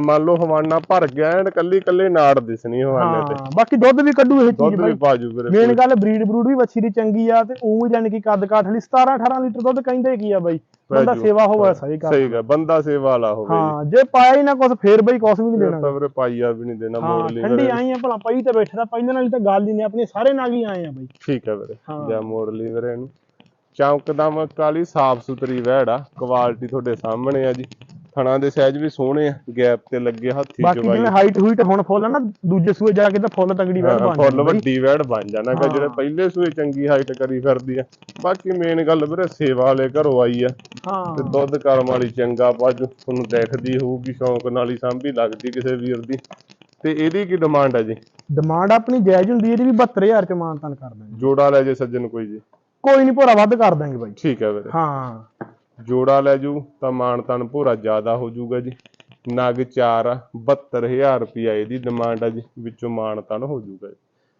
ਮੰਨ ਲਓ ਹਵਾਨਾ ਭਰ ਗਿਆ ਐਨ ਕੱਲੀ ਕੱਲੀ ਨਾੜ ਦਿਸਣੀ ਹਵਾਨੇ ਤੇ। ਹਾਂ ਬਾਕੀ ਦੁੱਧ ਵੀ ਕੱਢੂ ਇਹ ਚੀਜ਼ ਦੁੱਧ ਬਈ। ਵੀਰੇ ਮੇਨ ਗੱਲ ਬਰੀਡ ਬਰੂਡ ਵੀ ਵੱਛੀ ਦੀ ਚੰਗੀ ਆ ਤੇ ਉਹ ਜਾਨੀ ਕਿ ਕੱਦ ਕਾਠ ਲਈ 17 18 ਲੀਟਰ ਦੁੱਧ ਕਹਿੰਦੇ ਕੀ ਆ ਬਈ? ਬੰਦਾ। ਸੇਵਾ ਹੋਵੇ ਸਹੀ ਕਰ ਸਹੀ ਗੱਲ ਬੰਦਾ ਸੇਵਾ ਵਾਲਾ ਹੋਵੇ। ਹਾਂ ਜੇ ਪਾਇਆ ਹੀ ਨਾ ਕੁਛ ਫੇਰ ਬਈ ਕੁਛ ਵੀ ਨਹੀਂ ਦੇਣਾ। ਤਾਂ ਵੀਰੇ ਪਾਈਆ ਵੀ ਨਹੀਂ ਦੇਣਾ ਹਾਂ ਮੋੜ ਲਈ ਠੰਡੀ ਵੀਰੇ। ਆਈ ਆ ਭਲਾ ਪਈ ਤੇ ਬੈਠਾ ਪਹਿਲਾਂ ਨਾਲ ਤਾਂ ਗੱਲ ਹੀ ਨਹੀਂ ਆਪਣੇ ਸਾਰੇ ਨਾਗ ਹੀ ਆਏ ਆ ਬਈ। ਠੀਕ ਹੈ ਵੀਰੇ ਹਾਂ। ਜਾਂ ਮੋੜ ਲਈ ਵੀਰੇ ਇਹਨੂੰ। ਚੌਂਕਦਮ ਕਾਲੀ ਸਾਫ਼ ਸੁਥਰੀ ਵਹਿੜ ਆ ਕੁਆਲਿਟੀ ਤੁਹਾਡੇ ਸਾਹਮਣੇ ਆ ਜੀ। ਥਣਾ ਦੇ ਸਾਈਜ਼ ਵੀ ਸੋਹਣੇ ਆ ਗੈਪ ਤੇ ਲੱਗੇ ਹੱਥੀ ਬਾਕੀ ਜਿਵੇਂ ਹਾਈਟ ਹੂਈਟ ਹੁਣ ਫੁੱਲ ਨਾ ਦੂਜੇ ਸੂਏ ਜਾ ਕੇ ਤਾਂ ਫੁੱਲ ਤਗੜੀ ਵੈੜ ਬਣ ਫੁੱਲ। ਵੱਡੀ ਵਹਿੜ ਬਣ ਜਾਣਾ ਕਿ ਜਿਹੜੇ ਪਹਿਲੇ ਸੂਏ ਚੰਗੀ ਹਾਈਟ ਕਰੀ ਫਿਰਦੀ ਆ। ਬਾਕੀ ਮੇਨ ਗੱਲ ਵੀਰੇ ਸੇਵਾ ਵਾਲੇ ਘਰੋਂ ਆਈ ਆ। ਤੇ ਦੁੱਧ ਕਰਮ ਵਾਲੀ ਚੰਗਾ ਪੱਜ ਤੁਹਾਨੂੰ ਦੇਖਦੀ ਹੋਊਗੀ ਸ਼ੌਂਕ ਨਾਲ ਹੀ ਸਾਂਭੀ ਲੱਗਦੀ ਕਿਸੇ ਵੀਰ ਦੀ। ਤੇ ਇਹਦੀ ਕੀ ਡਿਮਾਂਡ ਹੈ ਜੀ? ਡਿਮਾਂਡ ਆਪਣੀ ਜਾਇਜ਼ ਹੁੰਦੀ ਹੈ, ਇਹਦੀ ਵੀ 72000 ਚ ਮਾਨਤਨ ਕਰ ਦਾਂਗੇ ਜੋੜਾ ਲੈ ਜੇ ਸੱਜਣ ਕੋਈ ਜੀ। ਕੋਈ ਨਹੀਂ ਭੋਰਾ ਵੱਧ ਕਰ ਦਾਂਗੇ ਬਾਈ। ਠੀਕ ਹੈ ਵੀਰੇ। ਹਾਂ। ਜੋੜਾ ਲੈ ਜੂ, ਤਾਂ ਮਾਣ ਤਨ ਭੋਰਾ ਜ਼ਿਆਦਾ ਹੋ ਜਾਊਗਾ ਜੀ। ਨਗ 4 ਆ 72000 ਰੁਪਿਆ ਇਹਦੀ ਡਿਮਾਂਡ ਆ ਜੀ, ਵਿੱਚੋਂ ਮਾਣ ਤਨ ਹੋ ਜਾਊਗਾ ਜੀ।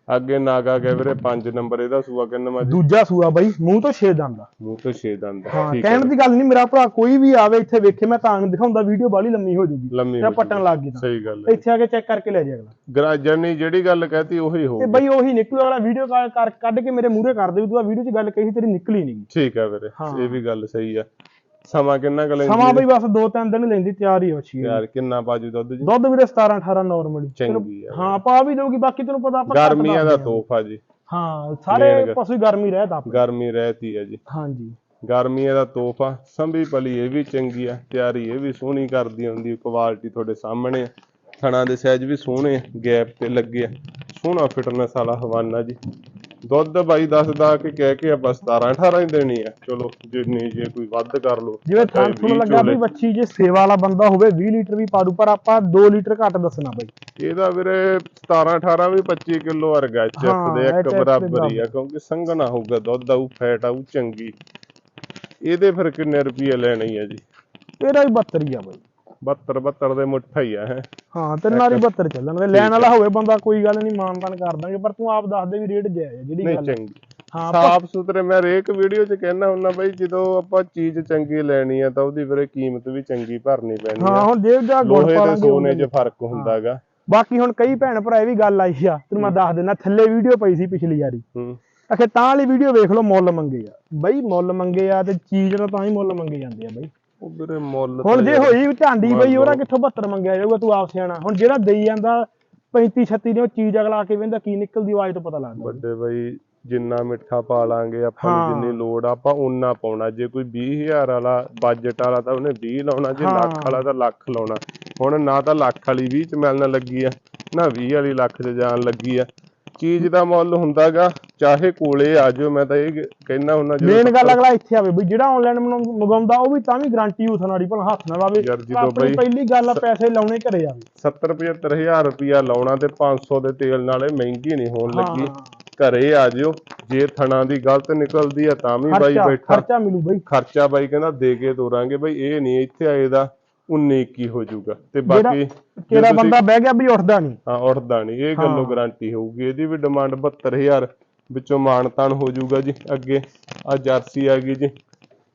ਅੱਗੇ ਨਗ ਗਿਆ ਵੀਰੇ 5 ਨੰਬਰ ਇਹਦਾ ਸੂਆ ਕਿੰਨਾ ਮਾ ਜੀ ਦੂਜਾ ਸੂਆ ਬਾਈ ਮੂੰਹ ਤੋਂ 6 ਦੰਦ ਦਾ ਮੂੰਹ ਤੋਂ 6 ਦੰਦ ਹਾਂ ਕਹਿਣ ਦੀ ਗੱਲ ਨਹੀਂ ਮੇਰਾ ਭਰਾ ਕੋਈ ਵੀ ਆਵੇ ਇੱਥੇ ਵੇਖੇ ਮੈਂ ਤਾਂ ਦਿਖਾਉਂਦਾ ਵੀਡੀਓ ਬਾਲੀ ਲੰਮੀ ਹੋ ਜੂਗੀ ਲੰਮੀ ਤੇ ਪਟਣ ਲੱਗ ਗਈ ਤਾਂ। ਸਹੀ ਗੱਲ ਹੈ। ਇੱਥੇ ਆ ਕੇ ਚੈੱਕ ਕਰਕੇ ਲੈ ਜਾਏ ਅਗਲਾ ਗਰਾਜਰ ਨੇ ਜਿਹੜੀ ਗੱਲ ਕਹਤੀ ਉਹੀ ਹੋ ਤੇ ਬਈ ਉਹੀ ਨਿਕਲੂ ਅਗਲਾ ਵੀਡੀਓ ਕਾਲ ਕੱਢ ਕੇ ਮੇਰੇ ਮੂਹਰੇ ਕਰ ਦੇ ਵੀ ਤੂੰ ਆ ਵੀਡੀਓ 'ਚ ਗੱਲ ਕਹੀ ਸੀ ਤੇਰੀ ਨਿਕਲੀ ਨਹੀਂ। ਠੀਕ ਹੈ ਵੀਰੇ। ਇਹ ਵੀ ਗੱਲ ਸਹੀ ਆ ਸਮਾਂ ਕਿੰਨਾ ਕੁ ਲੈਂਦੀ ਸਮਾਂ? ਬਈ ਬਸ 2-3 ਦਿਨ ਲੈਂਦੀ ਤਿਆਰ ਹੀ ਹੋਛੀ ਯਾਰ ਕਿੰਨਾ ਬਾਜੂ ਦੁੱਧ ਜੀ? ਦੁੱਧ ਵੀਰੇ 17 18 ਨਾਰਮਲੀ ਚੰਗੀ ਆ ਹਾਂ ਪਾ ਵੀ ਦਊਗੀ ਬਾਕੀ ਤੈਨੂੰ ਪਤਾ ਆਪਾਂ ਗਰਮੀਆਂ ਦਾ। ਤੋਹਫਾ ਜੀ। ਹਾਂ ਸਾਰੇ। ਪਸ਼ੂ ਗਰਮੀ ਰਹਿਤ ਆਪ ਗਰਮੀ ਰਹਿਤੀ ਹੈ ਜੀ। ਹਾਂਜੀ। ਗਰਮੀਆਂ ਦਾ ਤੋਹਫਾ ਸੰਭੀ ਪਲੀ ਇਹ ਵੀ ਚੰਗੀ ਆ ਤਿਆਰੀ ਇਹ ਵੀ ਸੋਹਣੀ ਕਰਦੀ ਹੁੰਦੀ ਕੁਆਲਿਟੀ ਤੁਹਾਡੇ ਸਾਹਮਣੇ ਆ। ਥਣਾ ਦੇ ਸਾਈਜ਼ ਵੀ ਸੋਹਣੇ ਗੈਪ ਤੇ ਲੱਗੇ ਆ। ਸੋਹਣਾ ਫਿਟਨੈਸ ਵਾਲਾ ਹਵਾਨਾ ਜੀ। ਦੁੱਧ ਬਾਈ ਦੱਸਦਾ ਕਿ ਕਹਿ ਕੇ ਆਪਾਂ 17 18 ਹੀ ਦੇਣੀ ਆ। ਚਲੋ ਜਿੰਨੀ ਜੇ ਕੋਈ ਵੱਧ ਕਰ ਲੋ ਜਿਵੇਂ ਥਾਂ ਤੁਹਾਨੂੰ ਲੱਗਾ ਵੀ ਬੱਚੀ ਜੇ ਸੇਵਾ ਵਾਲਾ ਬੰਦਾ ਹੋਵੇ 20 ਲੀਟਰ ਵੀ ਪਾ ਦੂ ਪਰ ਆਪਾਂ 2 ਲੀਟਰ ਘੱਟ ਦੱਸਣਾ ਬਾਈ। ਇਹਦਾ ਵੀਰੇ 17 18 ਵੀ 25 ਕਿਲੋ ਵਰਗਾ ਚਿੱਪ ਹਾਂ, ਦੇ ਇੱਕ ਬਰਾਬਰ ਹੀ ਆ ਕਿਉਂਕਿ ਸੰਘਣਾ ਹੋਊਗਾ ਦੁੱਧ ਆਊ ਫੈਟ ਆਊ ਚੰਗੀ। ਇਹਦੇ ਫਿਰ ਕਿੰਨੇ ਰੁਪਏ ਲੈਣੇ ਆ ਜੀ? ਇਹਦਾ ਵੀ 72 ਹੀ ਆ ਬਾਈ। 72 72 ਦੇ ਮੁੱਠਾ ਹੀ ਆ ਹੈ ਹਾਂ ਤੇ ਨਾਰੀ 72 ਚੱਲਣਗੇ ਲੈਣ ਵਾਲਾ ਹੋਵੇ ਬੰਦਾ ਕੋਈ ਗੱਲ ਨਹੀਂ ਮਾਨਤਾਨ ਕਰ ਦਾਂਗੇ ਪਰ ਤੂੰ ਆਪ ਦੱਸ ਦੇ ਵੀ ਰੇਟ ਜਾਇਜ਼ ਜਿਹੜੀ ਨਹੀਂ ਗੱਲ ਆ। ਚੰਗੀ। ਹਾਂ ਸਾਫ਼ ਸੁਥਰੇ ਮੈਂ ਹਰੇਕ ਵੀਡੀਓ 'ਚ ਕਹਿਣਾ ਹੁੰਦਾ ਬਈ ਜਦੋਂ ਆਪਾਂ ਚੀਜ਼ ਚੰਗੀ ਲੈਣੀ ਆ ਤਾਂ ਉਹਦੀ ਵੀਰੇ ਕੀਮਤ ਵੀ ਚੰਗੀ ਭਰਨੀ ਪੈਣੀ ਹਾਂ ਹੁਣ ਜੇਬ ਜਾ ਗੁੜ ਲੋਹੇ ਤੇ ਪਾਲਾਂਗੇ ਸੋਨੇ 'ਚ ਫ਼ਰਕ ਹੁੰਦਾਗਾ। ਬਾਕੀ ਹੁਣ ਕਈ ਭੈਣ ਭਰਾ ਇਹ ਵੀ ਗੱਲ ਆਈ ਆ ਤੈਨੂੰ ਮੈਂ ਦੱਸ ਦਿੰਦਾ ਥੱਲੇ ਵੀਡੀਓ ਪਈ ਸੀ ਪਿਛਲੀ ਵਾਰੀ। ਹੂੰ। ਅਖੇ ਤਾਂ ਵਾਲੀ ਵੀਡੀਓ ਵੇਖ ਲਓ ਮੁੱਲ ਮੰਗੇ ਆ। ਬਈ ਮੁੱਲ ਮੰਗੇ ਆ ਤੇ ਚੀਜ਼ ਦਾ ਤਾਂ ਹੀ ਮੁੱਲ ਮੰਗੇ ਜਾਂਦੇ ਆ ਬਈ। ਉਹ ਵੀਰੇ ਮੁੱਲ ਹੁਣ ਜੇ ਹੋਈ ਮੰਨ ਬਈ ਉਹਦਾ। ਕਿੱਥੋਂ 72 ਮੰਗਿਆ ਜਾਊਗਾ ਤੂੰ ਆਪ ਸਿਆਣਾ ਹੁਣ ਜਿਹੜਾ ਦੇਈ ਜਾਂਦਾ 35 36 ਨੇ ਉਹ ਚੀਜ਼ ਅਗਲਾ ਕੇ ਵੇਂਦਾ ਕੀ ਨਿਕਲਦੀ ਆਵਾਜ਼ ਤੋਂ ਪਤਾ ਲੱਗਦਾ ਵੱਡੇ ਬਈ ਜਿੰਨਾ ਮਿੱਠਾ ਪਾ ਲਾਂਗੇ ਆਪਾਂ ਨੂੰ। ਜਿੰਨੀ ਲੋੜ ਆਪਾਂ ਉਨਾ ਪਾਉਣਾ ਜੇ ਕੋਈ 20000 ਵਾਲਾ ਬਜਟ ਵਾਲਾ ਤਾਂ ਉਹਨੇ 20 ਲਾਉਣਾ ਜੇ। ਲੱਖ ਵਾਲਾ ਤਾਂ ਲੱਖ ਲਾਉਣਾ ਹੁਣ ਨਾ ਤਾਂ ਲੱਖ ਵਾਲੀ 20 ਚ ਮਿਲਣ ਲੱਗੀ ਆ ਨਾ 20 ਵਾਲੀ ਲੱਖ ਚ ਜਾਣ ਲੱਗੀ ਆ ਚੀਜ਼ ਦਾ ਮੁੱਲ ਹੁੰਦਾਗਾ ਚਾਹੇ ਕੋਲੇ ਆ ਜਾਓ ਮੈਂ ਤਾਂ ਇਹ ਕਹਿਣਾ ਹੁੰਦਾ ਮੇਨ ਗੱਲ ਅਗਲਾ ਇੱਥੇ ਆਵੇ ਬਈ ਜਿਹੜਾ ਆਨਲਾਈਨ ਮੰਗਾਉਂਦਾ ਉਹ ਵੀ ਤਾਂ ਵੀ ਗਾਰੰਟੀ ਯੂਥ ਨਾਲ ਭਲਾ ਹੱਥ ਨਾਲ ਆਵੇ। ਆਪਣੀ ਬਈ- ਪਹਿਲੀ ਗੱਲ ਆ ਪੈਸੇ ਲਾਉਣੇ ਘਰੇ ਆਵੇ 70 75000 ਰੁਪਿਆ ਲਾਉਣਾ ਤੇ 500 ਦੇ ਤੇਲ ਨਾਲੇ ਮਹਿੰਗੀ ਨਹੀਂ ਹੋਣ ਲੱਗੀ। ਘਰੇ ਆ ਜਿਓ ਜੇ ਥਣਾ ਦੀ ਗਲਤ ਨਿਕਲਦੀ ਆ ਤਾਂ ਵੀ ਬਾਈ ਬੈਠਾ। ਖਰਚਾ ਮਿਲੂ ਬਈ। ਖਰਚਾ ਬਾਈ ਕਹਿੰਦਾ ਦੇ ਕੇ ਤੋਰਾਂਗੇ ਬਾਈ ਇਹ ਨਹੀਂ ਇੱਥੇ ਆਏ ਦਾ 19 21 ਹੋ ਜਾਊਗਾ। ਤੇ ਬਾਕੀ ਤੁਸੀਂ- ਬੰਦਾ ਬਹਿ ਗਿਆ ਵੀ ਉੱਠਦਾ ਨਹੀਂ। ਹਾਂ ਉੱਠਦਾ ਨਹੀਂ। ਇਹ ਗੱਲੋਂ। ਗਾਰੰਟੀ ਹੋਊਗੀ। ਇਹਦੀ ਵੀ ਡਿਮਾਂਡ 72000 ਵਿੱਚੋਂ ਮਾਨਤਾਨ ਹੋ ਜਾਊਗਾ ਜੀ ਅੱਗੇ ਆ ਜਰਸੀ ਆ ਗਈ ਜੀ।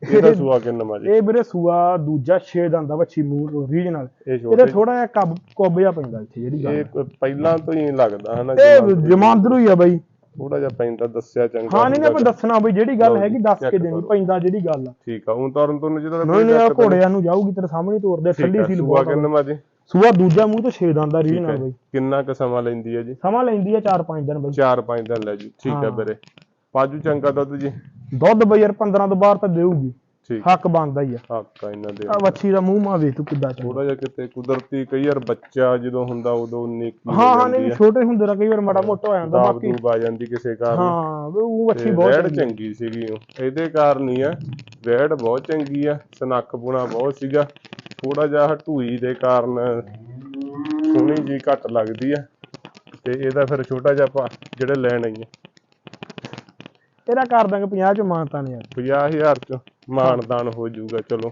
ਇਹਦਾ ਸੂਆ ਕਿੰਨਾ ਜੀ? ਇਹ ਵੀਰੇ ਸੂਆ ਦੂਜਾ 6 ਦੰਦਾ ਵੱਛੀ ਮੂੰਹ ਓਰੀਜਨਲ ਇਹ ਇਹਦੇ ਥੋੜਾ ਜਿਹਾ ਕੱਬ ਕੁੱਬ ਜਿਹਾ ਪੈਂਦਾ ਇੱਥੇ ਜਿਹੜੀ ਗੱਲ ਇਹ ਪਹਿਲਾਂ ਤੋਂ ਹੀ ਲੱਗਦਾ ਹਨਾ ਇਹ ਜਮਾਂਦਰੂ ਹੀ ਆ ਬਈ। ਥੋੜਾ ਜਿਹਾ ਪੈਂਦਾ ਦੱਸਿਆ ਚੰਗਾ ਹਾਂ ਨਹੀਂ ਆਪਾਂ ਦੱਸਣਾ ਬਈ ਜਿਹੜੀ ਗੱਲ ਹੈਗੀ ਦੱਸ ਕੇ ਦੇਣੀ। ਪੈਂਦਾ ਜਿਹੜੀ ਗੱਲ ਆ। ਠੀਕ ਆ ਹੁਣ ਤਰਨ ਜਿਹਦਾ ਨਹੀਂ ਨਹੀਂ ਆ ਘੋੜਿਆਂ ਨੂੰ ਜਾਊਗੀ ਤੇਰੇ ਸਾਹਮਣੇ ਤੋਰਦੇ ਠੰਡੀ ਸੀਲ ਬਹੁਤ। ਕਿੰਨਾ ਜੀ? ਸੂਆ ਦੂਜਾ ਮੂੰਹ ਤੋਂ 6 ਦੰਦਾ ਠੀਕ ਰੀਜਨਲ ਹੈ। ਬਈ। ਕਿੰਨਾ ਕੁ ਸਮਾਂ ਲੈਂਦੀ ਹੈ ਜੀ? ਸਮਾਂ ਲੈਂਦੀ ਆ 4-5 ਦਿਨ ਬਈ। 4-5 ਦਿਨ ਲੈ ਜੀ ਠੀਕ ਹੈ ਹਾਂ। ਵੀਰੇ। ਪਾਜੂ ਚੰਗਾ ਦੁੱਧ ਜੀ? ਦੁੱਧ ਬਈ ਯਾਰ 15 ਤੋਂ ਬਾਹਰ ਤਾਂ ਦੇਊਗੀ। ਠੀਕ। ਹੱਕ ਬਣਦਾ ਹੀ ਆ। ਹੱਕਾ ਇਹਨਾਂ ਦੇ ਆ ਵੱਛੀ ਦਾ ਮੂੰਹ ਮਾ ਵੇਖ ਤੂੰ ਕਿੱਦਾਂ ਚੱਲ ਥੋੜਾ ਜਿਹਾ ਕਿਤੇ ਕੁਦਰਤੀ ਕਈ ਵਾਰ ਬੱਚਾ ਜਦੋਂ ਹੁੰਦਾ ਉਦੋਂ ਨੇਕੀ ਹਾਂ ਹਾਂ ਨਹੀਂ ਛੋਟੇ ਹੁੰਦੇ ਦਾ ਕਈ ਵਾਰ ਮਾੜਾ ਮੋਟਾ ਹੋ ਜਾਂਦਾ ਦਾਬ ਬਾਕੀ ਦੂਬ ਆ ਜਾਂਦੀ ਕਿਸੇ ਕਾਰਨ। ਹਾਂ ਵੀ ਉਹ ਵੱਛੀ ਬਹੁਤ ਵੈੜ ਚੰਗੀ। ਚੰਗੀ ਸੀਗੀ ਉਹ। ਇਹਦੇ ਕਾਰਨ ਹੀ ਆ ਵੈੜ ਬਹੁਤ ਚੰਗੀ ਆ ਸਨੱਖ ਪੁਣਾ ਬਹੁਤ ਸੀਗਾ। ਥੋੜਾ ਜਿਹਾ ਹਟੂਈ ਦੇ ਕਾਰਨ ਸੋਹਣੀ ਜੀ ਘੱਟ ਲੱਗਦੀ ਆ। ਤੇ ਇਹਦਾ ਫਿਰ ਛੋਟਾ ਜਿਹਾ ਆਪਾਂ ਜਿਹੜੇ ਲੈਣ ਆਈਏ। ਇਹਦਾ ਕਰ ਦਾਂਗੇ 50 ਚ ਮਾਨਤਾ ਨੇ ਯਾਰ 50000 ਚ ਮਾਨਦਾਨ ਹੋ। ਜਾਊਗਾ ਚਲੋ।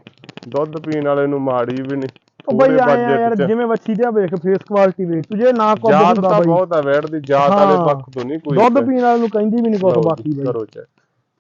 ਦੁੱਧ ਪੀਣ ਵਾਲੇ ਨੂੰ ਮਾੜੀ ਵੀ ਨਹੀਂ ਉਹ ਬਈ ਯਾਰ। ਜਿਵੇਂ ਵੱਛੀ ਤੇ ਵੇਖ ਫੇਸ ਕੁਆਲਿਟੀ ਵੇਖ। ਤੂੰ ਜੇ ਨਾ ਕੁੱਦ ਜਾਤ ਤਾਂ ਬਹੁਤ ਆ ਵੈੜ ਦੀ ਜਾਤ ਵਾਲੇ। ਪੱਖ ਤੋਂ ਨਹੀਂ ਕੋਈ ਦੁੱਧ ਪੀਣ ਵਾਲੇ ਨੂੰ ਕਹਿੰਦੀ ਵੀ ਨਹੀਂ ਲਓ ਬਾਕੀ ਬਈ। ਕਰੋ ਚੈੱਕ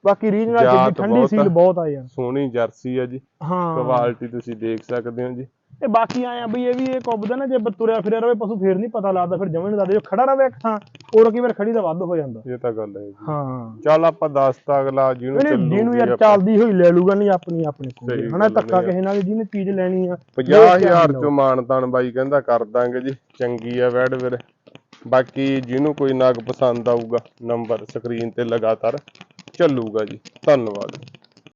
ਬਾਕੀ ਰੀਜਨਲ ਜਿੱਦੀ ਠੰਡੀ ਸੀਲ। ਬਹੁਤ ਆ ਯਾਰ। ਸੋਹਣੀ ਜਰਸੀ ਆ ਜੀ। ਹਾਂ। ਕੁਆਲਿਟੀ ਤੁਸੀਂ ਦੇਖ ਸਕਦੇ ਹੋ ਜੀ। ਇਹ ਬਾਕੀ ਆਏ ਆ ਬਈ ਇਹ ਵੀ ਇਹ ਕੁੱਬਦਾ ਨਾ ਜੇ ਤੁਰਿਆ ਫਿਰਿਆ ਰਵੇ ਪਸ਼ੂ ਫੇਰ ਨਹੀਂ ਪਤਾ ਲੱਗਦਾ ਫਿਰ ਜਮੇ ਨਹੀਂ ਲੱਗਦਾ। ਜੋ ਖੜਾ ਰਵੇ ਇੱਕ ਥਾਂ ਉਹ ਕਈ ਵਾਰ ਖੜੀ ਦਾ ਵੱਧ ਹੋ ਜਾਂਦਾ। ਇਹ ਤਾਂ ਗੱਲ ਹੈ ਜੀ। ਹਾਂ। ਚੱਲ ਆਪਾਂ ਦੱਸਤਾ ਅਗਲਾ ਜਿਹਨੂੰ ਇਹਨੇ ਜਿਹਨੂੰ ਯਾਰ ਚੱਲਦੀ ਹੋਈ ਲੈ ਲੂਗਾ ਨਹੀਂ ਆਪਣੀ ਆਪਣੇ ਕੋਲ। ਹਨਾ ਧੱਕਾ ਕਿਸੇ ਨਾਲ ਜਿਹਨੇ ਚੀਜ਼ ਲੈਣੀ ਆ 50000 ਚੋਂ ਮਾਨਤਾਨ ਬਾਈ ਕਹਿੰਦਾ ਕਰ ਦਾਂਗੇ ਜੀ ਚੰਗੀ ਆ ਵੈੜ ਵੀਰ। ਬਾਕੀ ਜਿਹਨੂੰ ਕੋਈ ਨਗ ਪਸੰਦ ਆਊਗਾ ਨੰਬਰ ਸਕਰੀਨ ਤੇ ਲਗਾਤਾਰ। ਚੱਲੂਗਾ ਜੀ ਧੰਨਵਾਦ।